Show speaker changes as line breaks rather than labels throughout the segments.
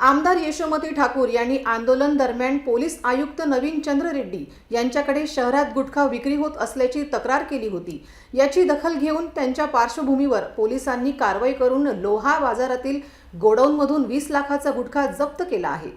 आमदार यशोमती ठाकूर यांनी आंदोलन दरम्यान पोलीस आयुक्त नवीन चंद्र रेड्डी यांच्याकडे शहरात गुटखा विक्री होत असल्याची तक्रार केली होती. याची दखल घेऊन त्यांच्या पार्श्वभूमीवर पोलिसांनी कारवाई करून लोहा बाजारातील गोडाऊनमधून वीस लाखाचा गुटखा जप्त केला आहे.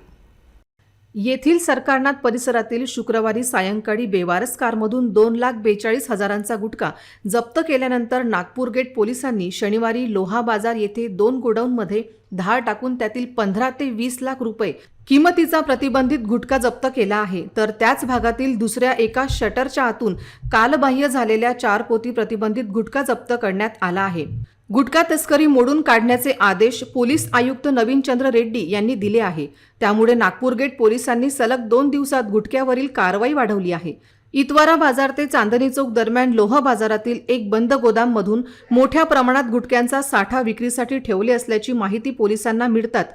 येथील सरकारनाथ परिसरातील शुक्रवारी सायंकाळी बेवारस कारमधून दोन लाख बेचाळीस हजारांचा गुटखा जप्त केल्यानंतर नागपूर गेट पोलिसांनी शनिवारी लोहा बाजार येथे दोन गोडाऊनमध्ये धाड टाकून त्यातील पंधरा ते वीस लाख रुपये किमतीचा प्रतिबंधित गुटखा जप्त केला आहे. तर त्याच भागातील दुसऱ्या एका शटरच्या आतून कालबाह्य झालेल्या चार पोती प्रतिबंधित गुटखा जप्त करण्यात आला आहे. गुटखा तस्करी मोडून काढण्याचे आदेश पोलीस आयुक्त नवीन चंद्र रेड्डी यांनी दिले आहे. त्यामुळे नागपूर गेट पोलिसांनी सलग दोन दिवसात गुटख्यावरील कारवाई वाढवली आहे. इतवारा बाजार ते चांदणी चौक दरम्यान लोह बाजारातील एक बंद गोदाममधून मोठ्या प्रमाणात गुटख्यांचा साठा विक्रीसाठी ठेवले असल्याची माहिती पोलिसांना मिळतात.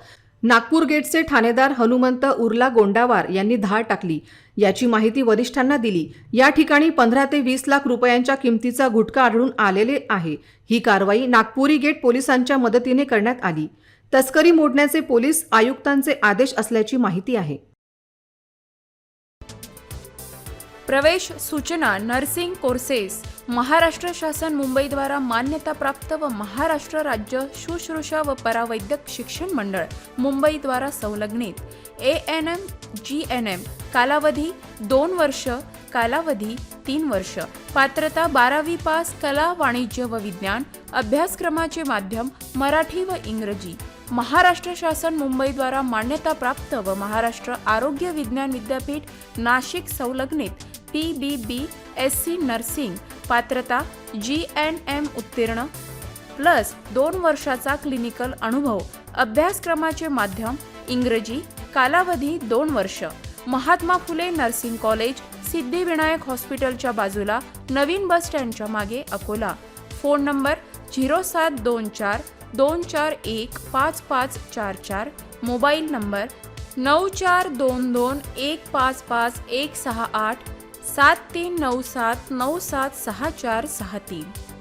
नागपूर गेटचे ठाणेदार हनुमंत उर्ला गोंडावार यांनी धाड टाकली. याची माहिती वरिष्ठांना दिली. या ठिकाणी पंधरा ते वीस लाख रुपयांच्या किमतीचा गुटखा आढळून आलेले आहे. ही कारवाई नागपुरी गेट पोलिसांच्या मदतीने करण्यात आली. तस्करी मोडण्याचे पोलीस आयुक्तांचे आदेश असल्याची माहिती आहे.
प्रवेश सूचना नर्सिंग कोर्सेस. महाराष्ट्र शासन मुंबईद्वारा मान्यताप्राप्त व महाराष्ट्र राज्य शुश्रूषा व परावैद्यक शिक्षण मंडळ मुंबईद्वारा संलग्नित. A N M G N M कालावधी दोन वर्ष कालावधी तीन वर्ष. पात्रता बारावी पास कला वाणिज्य व विज्ञान अभ्यासक्रमाचे माध्यम मराठी व इंग्रजी. महाराष्ट्र शासन मुंबईद्वारा मान्यताप्राप्त व महाराष्ट्र आरोग्य विज्ञान विद्यापीठ नाशिक संलग्नित P B B S C nursing पात्रता जी एन एम उत्तीर्ण प्लस दोन वर्षाचा क्लिनिकल अनुभव अभ्यासक्रमाचे माध्यम इंग्रजी कालावधी दोन वर्ष. महात्मा फुले नर्सिंग कॉलेज सिद्धिविनायक हॉस्पिटलच्या बाजूला नवीन बस स्टँडच्या मागे अकोला. फोन नंबर झिरो सात दोन चार दोन चार एक पाच पाच चार चार, मोबाईल नंबर नऊ चार दोन दोन एक पाच पाच एक सहा आठ, सात तीन नऊ सात नऊ सात सहा चार सहा तीन.